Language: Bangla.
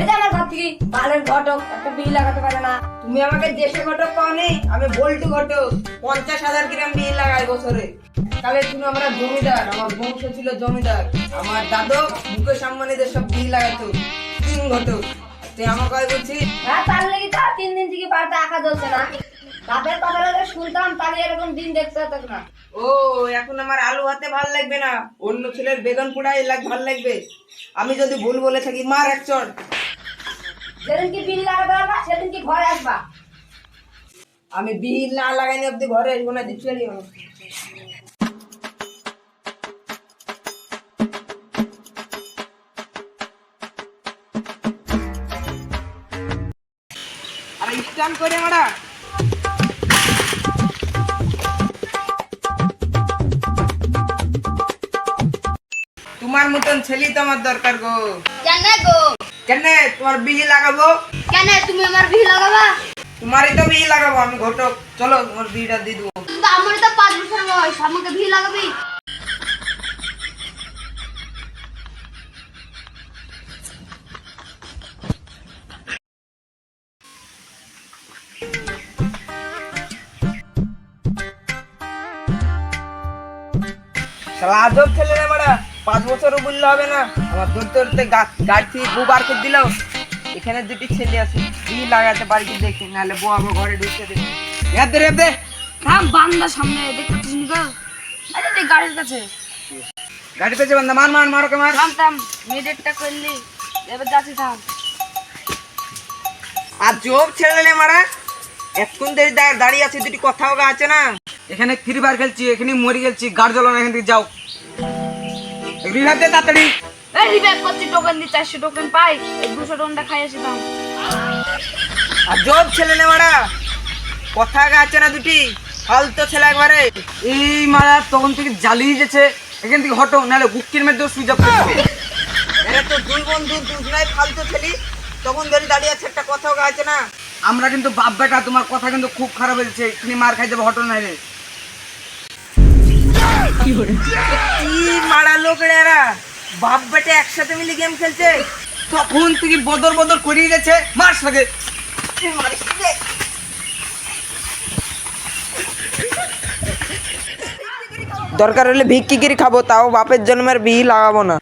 এটা আমার ঘর থেকে বালের ঘটক একটা বিল লাগাতে পারে না। তুমি আমাকে দেশে ঘটক পাওনি আমি বল্টু ঘটক পঞ্চাশ হাজার গ্রাম বিল লাগাই বছরে। তাহলে তুমি আমরা জমিদার আমার বংশ ছিল জমিদার। আমার দাদু মুকেশ আম্বানিদের সব বিল লাগাতো তিন ঘটক। তুই আমার কয় বলছিস? হ্যাঁ তার লেগে তো তিন দিন থেকে বাড়িতে আঁকা চলছে না। বাপের কথা শুনতাম তাহলে এরকম দিন দেখতে হতো না। ও এখন আমার আলু হাতে ভালো লাগবে না। অন্য ছেলের বেগুন পোড়াই লাগ ভালো লাগবে। আমি যদি ভুল বলে থাকি মার এক চড় যেদিন কি বিল লাগাতে পারবা সেদিন কি ঘরে আসবা। আমি বিল না লাগাইনি অব্দি ঘরে আসব না দিচ্ছি আরে স্ট্যান্ড করে মারা। তোমার মতন ছেলেই তো আমার দরকার গো। কেন গো। কেন তোমার বিহি লাগাবো? কেন তুমি আমার বিল লাগাবা? তোমারই তো বিহি লাগাবো আমি ঘটক। চলো তোমার বিহিটা দিয়ে দেবো। কিন্তু আমার তো পাঁচ বছর বয়স আমাকে বিল লাগাবি? শালা আজব ছেলে রে পাঁচ বছরও বললে হবে না। আমার দূর দূরতে গাড়ি থেকে বউ বার করে দিল। এখানে দুটি ছেলে আছে কি লাগাতে পারি কি দেখি নাহলে বউ আমার ঘরে ঢুকতে দেবে। থাম বান্দা সামনে দেখতে পাচ্ছিস নি আরে গাড়ির কাছে। বান্দা মার মার মারো কে মার। থাম থাম মিনিটটা করলি। এবার যাচ্ছি থাম। আর জব রে মারা এতক্ষণ দেরি দাঁড়িয়ে আছে দুটি কথাও আছে না? এখানে ফ্রি ফায়ার খেলছি এখানে মরি খেলছি গাড় জ্বলো না এখান থেকে যাও। রিহাতে তাড়াতাড়ি। এই রিবেক করছি টোকেন দি চারশো টোকেন পাই এই দুশো টোকেনটা খাই আসি আর জব ছেলে নে মারা। কথা গা আছে না দুটি? ফালতো ছেলে একবারে। এই মারা তখন থেকে জ্বালিয়ে গেছে এখান থেকে হটো নাহলে বুকির মধ্যে সুইচ অফ করবে আরে তো দুই বন্ধু দুজনাই ফালতো ছেলি। তখন ধরে দাঁড়িয়ে আছে একটা কথাও গা আছে না। আমরা কিন্তু বাপ বেটা তোমার কথা কিন্তু খুব খারাপ হয়েছে। তুমি মার খাই যাবে হটো না রে কি লোক রে এরা বাপ বেটে একসাথে মিলে গেম খেলছে। তখন থেকে বদর বদর করিয়ে গেছে মাস লাগে দরকার হলে ভিক্ষি কিরি খাব, তাও বাপের জন্মের বিহি লাগাবো না।